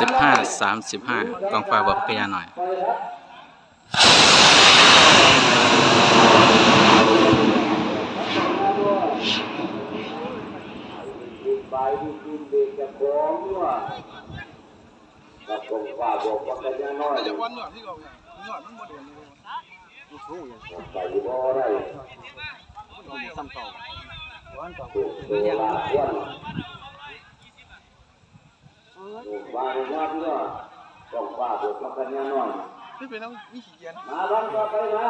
สิบห้าสามสิบห้ากองฟ้าบอกพยาหน่อยไปที่กินเด็ กจะฟ้องว่ากับกองฟ้าบอกว่ากันยังน้อยจะวันหนวดที่เราเนี่ยหนวดมันบ่เดือนเลยไปบ่ได้ซ้ำเก่าวันเก่าตัวลาอ้วนลูกบ้านญาติเนาะกองฟ้าบอกว่ากันยังน้อยที่เป็นน้องมีขี้เกียจมาบ้านก็ไปนะ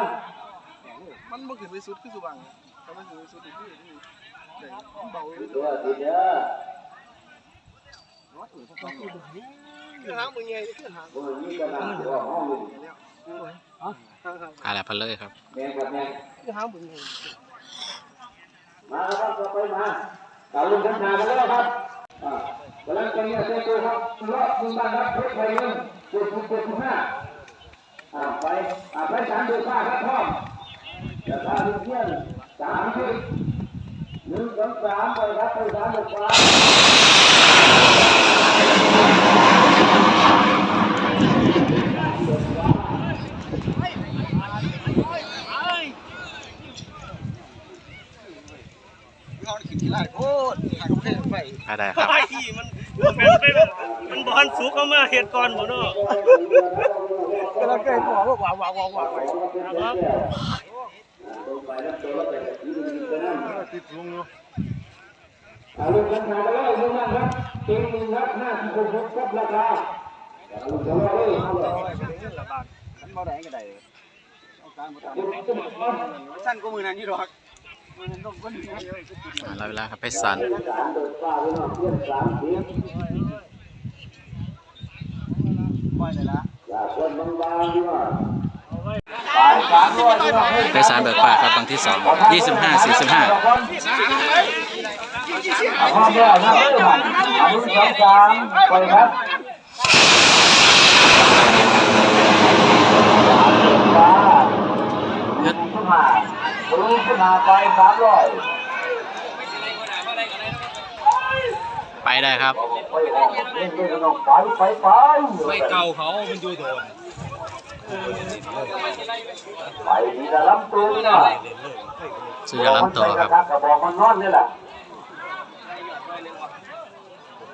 มันบ่ขึ้นไปสุดคือสุบังถ้ามันขึ้นไปสุดที่ที่เบาเลยตัวทีเด้อคือหางมึงไงคือหางมือนี้ก็น่าว่าห้องนี้อะไรพันเลยครับแม่กับแม่คือหางมึงไงมาครับก็ไปมาตาลุงทันทากันแล้วครับอ่า กำลังจะมีอะไรตัวครับรอบมึงบ้านรับเพชรไทยเงินเจ็ดสิบเจ็ดสิบห้าอ่าไปอ่าไปสามดูข้าครับพ่อจะพาลูกเพื่อนสามที่หนึ่งสองสามไปครับไปสามดูฟ้าเขาได้ขึ้นที่ไร่โอ้หางเพลไป อะไรครับ ไอ้ที่มันมันเป็นไปแบบมันบอล สุกเอามาเหตุก่อนบ่เนาะก็เราเคยบอกว่าว้าวว้าวว้าวว้าวครับติดลงอยู่ตาลุงทันทากันแล้วมึงนั่นครับเก่งหนึ่งครับห้าสิบหกครับราคาตาลุงจะว่าเลยเอาเลยฉันบ่ได้ก็ได้เอาการบ่ทำสั้นกว่มือนั้นยู่ดอกมือนั้นต้องคนนี้อ่าเราเวลาครับไปสันสามเดิน ไปนอกเพื่อนสามทีปล่อยได้ละอย่าคนบางๆดีกว่าสายสามร้อยดีกว่าไปสันเบิกฟ้าครับบางที่สองยี่สิบห้าสี่สิบห้าเอาพ่อแม่นะเอาลูกสองสามไปครับฟ้ายึดขึ้นมาปืนขึ้นมาไปสามร้อย ไปได้ครับไปออกเล่นเล่นออกไปไปไปไปเก่าเขามันอยู่โดนไปดีละลำตัวนี่นะสุดยอดลำตัวครับกระบอกมันนอนนี่แหละ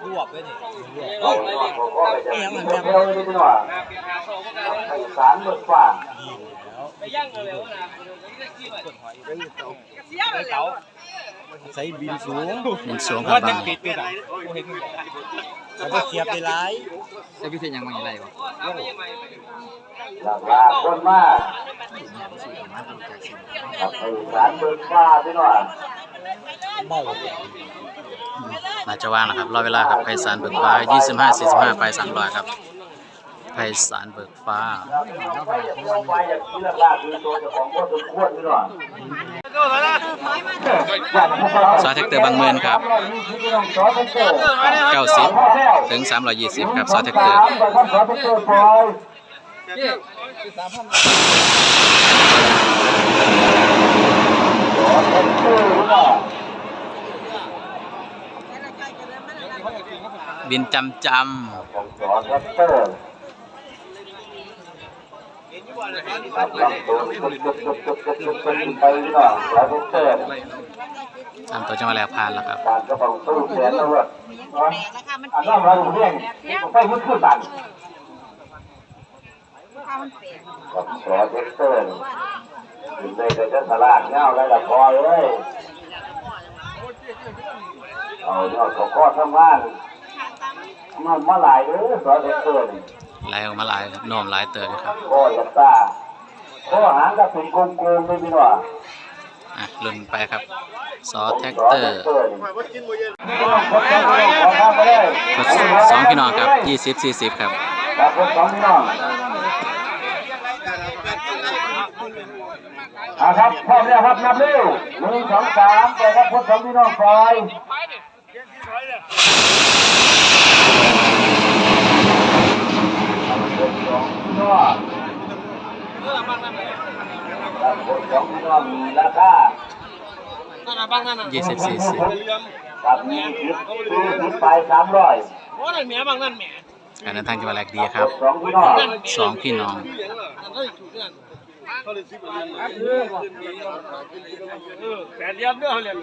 รวบเลยนี่โอ้ยเอียงเหมือนกันเร็วนิดหน่อยไอ้สารเบิกฟ้าไปย่างเร็วนะไปเก่า ใส่บินสูงบินสูงครับบางปิดอยู่ไหนแล้วก็เสียบได้หลายจะพิเศษยังไงไรวะหลังลาคนมากกับไอ้สารเบิกฟ้าพี่หน่อยเบาน่าจะว่างนะครับรอเวลาครับไพศาลเบิกฟ้ายี่สิบห้าสี่สิบห้าไปสามร้อยครับไพศาลเบิกฟ้าไปอย่างเดียวไปอย่างที่ละลาคือตัวเจ้าของก็สมควรพี่หน่อย ซอสเทคเตอร์บางเมือนครับเก้าสิบถึงสามร้อยยี่สิบครับซอสเทคเตอร์ไปครับซอสเตอร์เบียบินจำจผมสอนแรปเตอร์ ครับลำตัวจุดจุดจุดจุดจุดจุดจุดไปนี่หน่อยแล้วแรปเตอร์ำตามตัวจังหวะแรกผ่านแล้วครับการกระเป๋าตู้แสนตำรวจอันนั้นเราเร่งไปมืดขึ้นตันกับสอนแรปเตอร์อยู่ในแต่จะสลากเงาแล้วละพอเลยเอาเนาะเขาก็ทำงานมันมาหลายเลยสอนแรปเตอ ร์นี่ไล่ออกมาหลายครับโน้มหลายเติมครับก็ยัตตาก็หางกระสุนโกงโกงไม่มีหรออะลุ่นไปครับซอสแท็กเตอร์ว่ากินบ่เย็นกดสองพี่น้องครับยี่สิบสี่สิบครับครับผมสองพี่น้องอ่าครับพร้อมแล้วครับนับเร็วหนึ่งสองสามไปครับพบสองพี่น้องปล่อยสองพี่ น้องครับผมสองพี่น้องมีราคานั่นน่ะบางนั่นน่ะยี่สิบสี่สิบเหลี่ยมครับมีสิบสี่สิบไปสามร้อยโอ้นั่นแม่บางนั่นแม่การเดินทางจังหวัดแรกดีครับสองพี่น้องสองพี่น้องเขาเลยสิบเรียนแปดเดือนเรื่องเรียน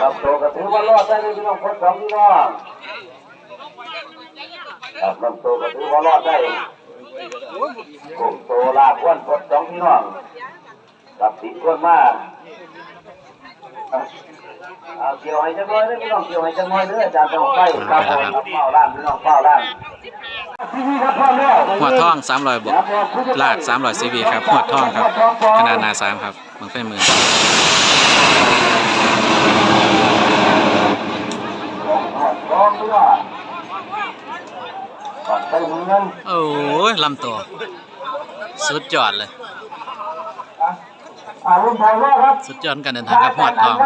ครับโตก็ถือว่ารอดได้เลยพี่น้องคนสองพี่น้องครับลำโตก็ถือว่ารอดได้ กลุ่มโตลาพ้วนคนสองพี่น้องกับสีพ้วนมากเอาเกี่ยวให้จังเลยพี่น้องเกี่ยวให้จังเลยเด้อาจารย์ต้องไปครับผมเฝ้าร่างพี่น้องเฝ้าร่างพี่ครับพ่อแม่หัวทอง300บวกลาด300 CV ครับหัวท่องครับขนาดนาสามครับบังไฟมื่นร้องด้วยปัดไปมือนั้น โอ้ยลำตัว สุดยอดเลยอ่ารุ่นไทยว่าครับสุดยอดการเดินทางครับหัวทอง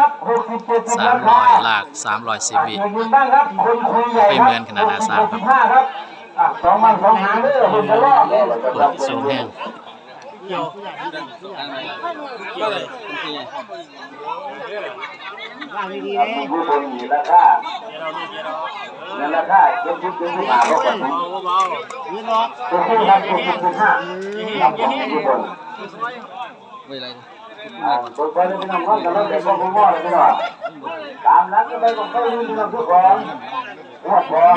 300ลาก300 CV ยืนบ้างครับคนคุยใหญ่ไปเหมือนขนาดหน้าสามครับห้าครับอะสองมันสองหางเด้อคนจะรอดเลยเปิดสูงแห้งผู้คนมีราคาเงิ นราคาเจ็ดสิบเจ็ดสิบห้าก็คนนี้ตัวคู่ครับตัวคู่สิบห้าครับของผู้คนอ่าตัวคนที่นำข้อกันแล้วแต่ก็คุ้มว่าเลยพี่น้องตามนั้นก็ได้ของเขาอยู่ที่นำทุกคนหัวทอง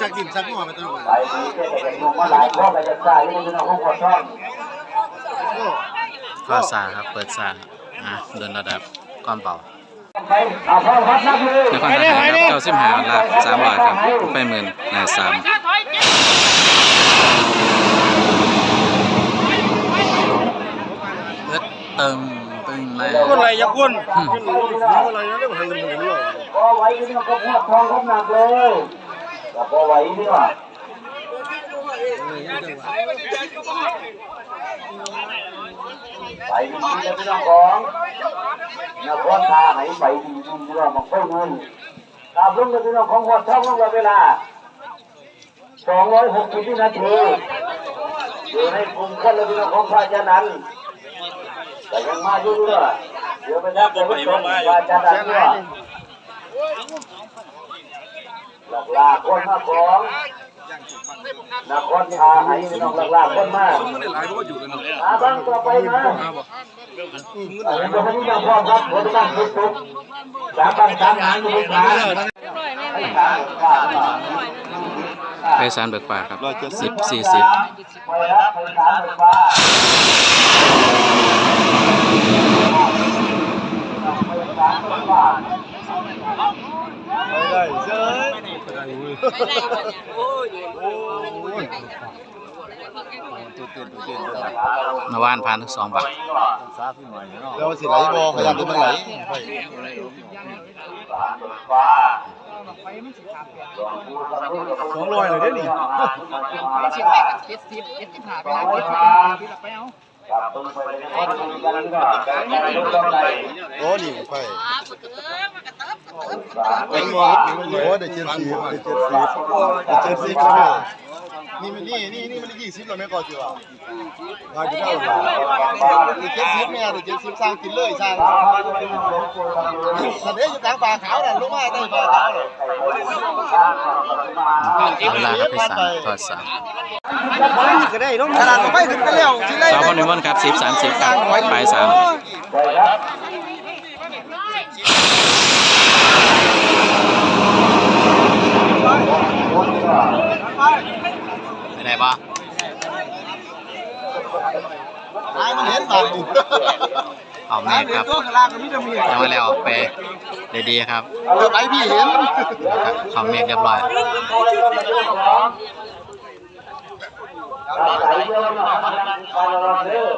สักกินสักหัวไปตลอดไปนี้เจ๊แต่ลงมาหลายข้อไปจะใส่ที่พี่น้องของหัวทองข้อสาครับเปิดสาอะเดินระดับความเบา ไปเอาพ่อครับนับเลยนครทหารครับเก้าสิบห้าลากสามร้อยครับไฟหมื่นหนาสามเอิดตึงตึงเลยคนไรยักษ์คนอะไรนั่นเรื่องหันเลยมึงเลยพอไหวพี่น้องก็หัวทองก็หนักเลยแต่พอไหวพี่น้อง ไปดีๆนะพี่น้องของนครทาไหนไปดีๆพี่น้องมาเข้าเงินตามรุ่งพี่น้องของหัวทองลงเวลาสองร้อยหกสิบวินาทีอยู่ในกลุ่มคนแล้วพี่น้องของพระเจ้านั้นแต่ยังมาอยู่เรื่อยเดี๋ยวไปนับเดี๋ยวไปชมว่าจะได้เรื่อยหลักลาคนมาของ นครทาให้พี่น้องหลักลาคนมาหลายก็อยู่กันเนาะอาบังต่อไปมาเออเดี๋ยวนี้ยังพร้อมครับบริการทุกทุกสามบังสามหางอยู่บนขาไอ้สามขาไพศาลเบิกฟ้าครับสิบสี่สิบไปรับไปสามฟ้าไปได้เจ้ย นวานผ่านทั้งสองบักแล้วสิไหลบ่ขยันมันไหลสองร้อยเลยเด้นี่เจ็ดสิบเจ็ดสิบห้าไปแล้วเจ็ดสิบไปเอะครับกันก็การไปไปโอ้นี่ไปโอ้ได้เจ็ดสิบได้เจ็ดสิบได้เจ็ดสิบแล้ นี่มันนี่นี่นี่มันยี่สิบแล้วแม่ก็จีว่าพาไปได้ได้เจ็ดสิบแม่ได้เจ็ดสิบสร้างกินเลยสร้างทะเลอยู่กลางป่าขาวน่ะลงมาใต้ป่าขาวน่ะเวลาครับไพศาลทอดสามก็ได้น้องขนาดไปถึงกันแล้วสิไล่สาวคนนิมนต์ครับสิบสามสิบครับปลายสาม ไปครับ ไปไหนบ้า ตายมัน เห็นปากอยู่เอาแม่ครับตัวขลางก็มีแต่มียังไม่แล้วไปด้ดีครับเดี๋ยวไอ้พี่เห็นครับเขาเมฆเรียบร้อยเอะหน่อยไปรอเด้อ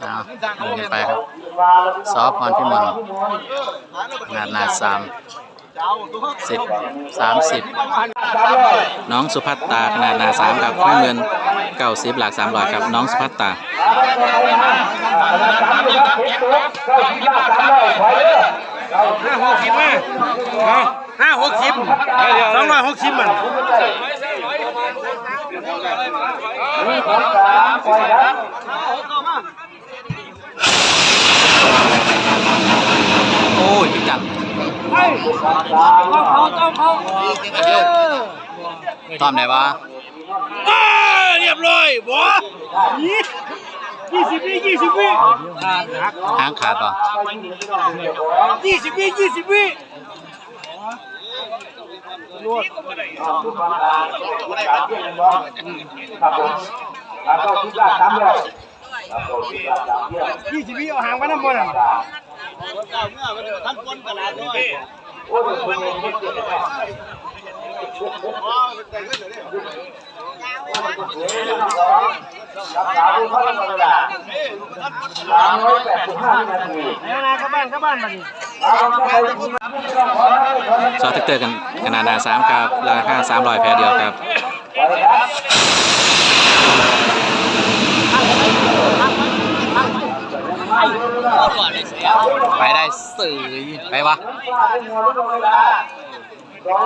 เอาเดินไปครับซอฟพรพิมลงานนาสาม สิบสามสิบน้องสุภัตตาขนาดหนาสามครับไม่เหมือนเก้าสิบหลักสามร้อยครับน้องสุภัตตาห้าหกสิบมาห้าหกสิบสองร้อยหกสิบมันโอ้ยพี่จัน ตอมไหนวะอ้าเรียบร้อยบัวยี่สิบวิยี่สิบวิหางขาดป่ะยี่สิบวิยี่สิบวิครับผมแล้วก็คิดว่าสามร้อยครับผมคิดว่าสามร้อย ยี่สิบวิเอาหางไว้น้ำมันอะโอ้ยคนเองไม่เกี่ยวกับรักษาผู้เข้ามาเวลาสามร้อยแปดสิบห้านาทีเอานาเข้าบ้านข้าบ้านมาดิเราจะไปที่มาที่เราขอให้คนซอสแท็กเตอร์กันขนาดนาสามครับราคาสามร้อยแพรเดียวครับ ไปครับไปได้สื่อไปวะ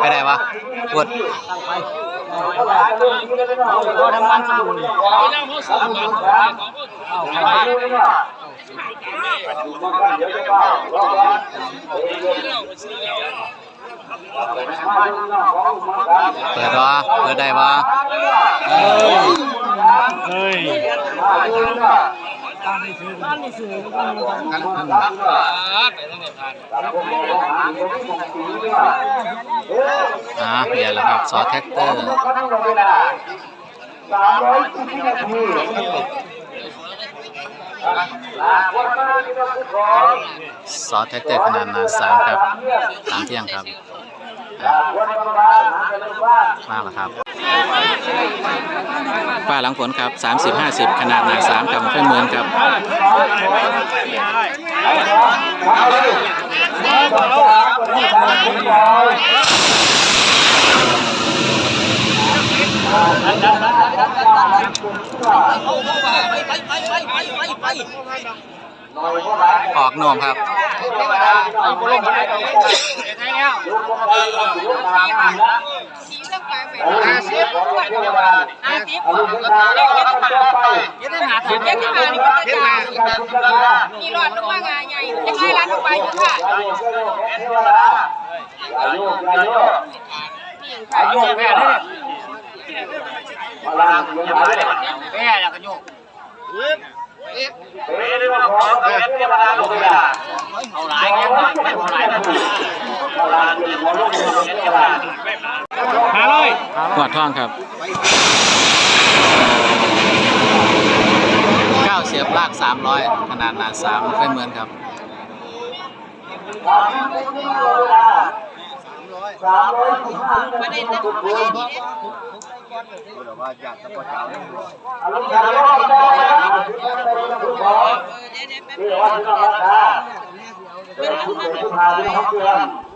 ไปได้วะกดก็ทำงานสนุกเเปิดวะเปิดได้วะเฮ้ย อ่าเปลี่ยนแล้วครับซอแท็กเตอร์สามร้อยสี่นาทีซอสแท็กเตอร์ขนาดนาสามครับตามเที่ยงครับ มากแล้วครับฝ้าหลังฝนครับ 30 50 ขนาดหนาสามครับเพื่อนเมือนครับออกโนมครับ สีเรื่องกลางไปห้าสิบห้าสิบเล็กเล็กมาเล็กหาเล็กมานี่ก็จะมีหลอดลงมางาใหญ่จะให้ร้านลงไปอยู่ค่ะอายุอายุอายุแม่เนี่ยมาลาอยู่ไหนแม่แล้วก็โยกเฮ้ยนี่ว่าขอเฮ้ยนี่มาลาลงไปละเอาหลายแค่ไหนไม่เอาหลายนาทีมาลาอยู่ หัวลูกอยู่นี่ละหาเลยหวดท่องครับก้าวเสียบลาก300ขนาดหนาสามเพื่อนเหมือนครับสามร้อยสิบห้าประเด็นนั้นประเด็นนี้ว่าอยากจะประจานอารมณ์การรอบได้ทุกคนนี่ว่าที่เราราคาเป็นผู้เป็นผู้พาที่เขาเตือนขอลาขอคุยขอกันหาหาหกสิบห้าอารมณ์การเลยที่เราห้าสิบห้าหกสิบพอจะลาไปเอาพอครับผมเองเอาพอได้ครับพอเลยยุ่งสงสารจะพอจะลาพอกับเกี่ยวว่าพี่น้